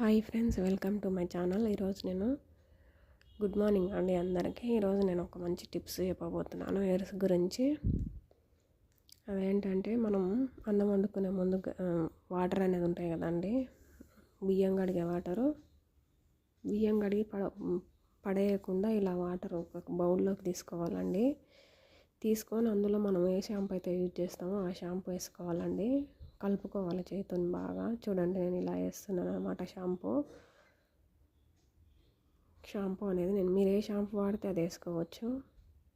Hi friends welcome to my channel. ఈరోజు నేను good morning అండి అందరికీ. ఈరోజు నేను ఒక మంచి టిప్స్ చెప్పబోతున్నాను ఎయిర్స్ గురించి. అదేంటంటే మనం అన్నం వండుకునే ముందు వాటర్ అనేది ఉంటాయి కదండి. బియ్యం కడిగే వాటరు. బియ్యం కడిగి పడ పడేయకుండా ఇలా వాటర్ ఒక బౌల్లోకి తీసుకోవాలండి. తీసుకొని అందులో మనం ఏ షాంపూ అయితే యూజ్ చేస్తామో ఆ షాంపూ వేసుకోవాలండి. కలుపుకోవాలి చేతిని బాగా. చూడండి నేను ఇలా వేస్తున్నాను అనమాట షాంపూ. షాంపూ అనేది నేను మీరు ఏ షాంపూ వాడితే అది వేసుకోవచ్చు.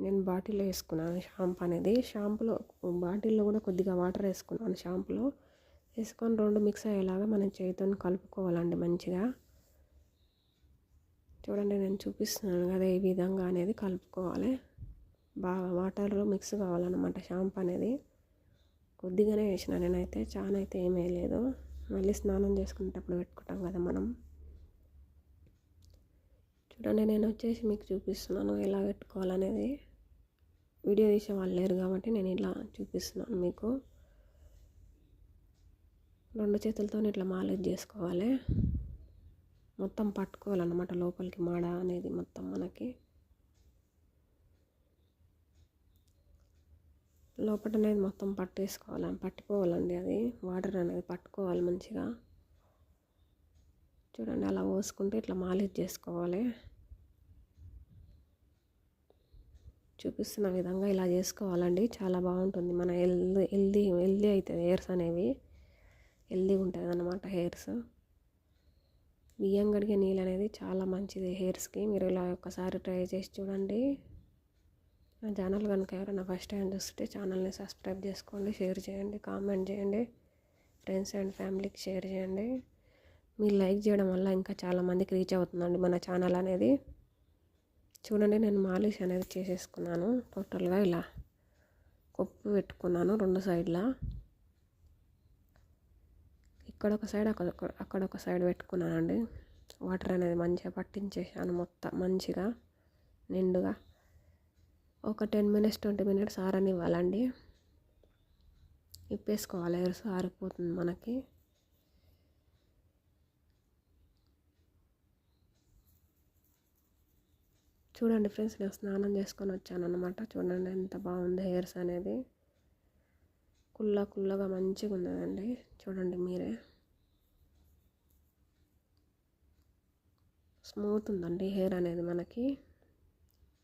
నేను బాటిల్లో వేసుకున్నాను షాంపూ అనేది. షాంపూలో బాటిల్లో కూడా కొద్దిగా వాటర్ వేసుకున్నాను షాంపూలో. వేసుకొని రెండు మిక్స్ అయ్యేలాగా మనం చేతితో కలుపుకోవాలండి మంచిగా. చూడండి నేను చూపిస్తున్నాను కదా ఈ విధంగా అనేది కలుపుకోవాలి. బాగా వాటర్లో మిక్స్ కావాలన్నమాట షాంపూ అనేది. కొద్దిగానే వేసిన. నేనైతే చాలా అయితే ఏం వేయలేదు. మళ్ళీ స్నానం చేసుకునేటప్పుడు పెట్టుకుంటాం కదా మనం. చూడండి నేను వచ్చేసి మీకు చూపిస్తున్నాను ఎలా పెట్టుకోవాలనేది. వీడియో తీసే వాళ్ళు లేరు కాబట్టి నేను ఇలా చూపిస్తున్నాను మీకు. రెండు చేతులతో ఇట్లా మాలేజ్ చేసుకోవాలి. మొత్తం పట్టుకోవాలన్నమాట లోపలికి మాడ అనేది మొత్తం మనకి. లోపల అనేది మొత్తం పట్టేసుకోవాలి పట్టుకోవాలండి అది. వాటర్ అనేది పట్టుకోవాలి మంచిగా. చూడండి అలా పోసుకుంటే ఇట్లా మాలిష్ చేసుకోవాలి. చూపిస్తున్న విధంగా ఇలా చేసుకోవాలండి. చాలా బాగుంటుంది. మన హెల్దీ హెల్దీ హెల్దీ అవుతుంది హెయిర్స్ అనేవి. హెల్దీగా ఉంటుంది అన్నమాట హెయిర్స్. బియ్యం కడిగే నీళ్ళు అనేది చాలా మంచిది హెయిర్స్కి. మీరు ఇలా ఒక్కసారి ట్రై చేసి చూడండి. నా ఛానల్ కనుక ఎవరైనా ఫస్ట్ టైం చూస్తే ఛానల్ని సబ్స్క్రైబ్ చేసుకోండి షేర్ చేయండి కామెంట్ చేయండి ఫ్రెండ్స్ అండ్ ఫ్యామిలీకి షేర్ చేయండి. మీరు లైక్ చేయడం వల్ల ఇంకా చాలామందికి రీచ్ అవుతుందండి మన ఛానల్ అనేది. చూడండి నేను మాలిష్ అనేది చేసేసుకున్నాను టోటల్గా ఇలా. కొప్పు పెట్టుకున్నాను రెండు సైడ్లా. ఇక్కడ ఒక సైడ్ అక్కడ అక్కడ ఒక సైడ్ పెట్టుకున్నానండి. వాటర్ అనేది మంచిగా పట్టించేసాను మొత్తం మంచిగా నిండుగా. ఒక టెన్ మినిట్స్ ట్వంటీ మినిట్స్ ఆరనివ్వాలండి. ఇప్పేసుకోవాలి ఎరుసు ఆరిపోతుంది మనకి. చూడండి ఫ్రెండ్స్ నేను స్నానం చేసుకొని వచ్చాను అనమాట చూడండి ఎంత బాగుంది హెయిర్స్ అనేది. కుల్ల కుల్లగా మంచిగా ఉన్నదండి. చూడండి మీరే. స్మూత్ ఉందండి హెయిర్ అనేది మనకి.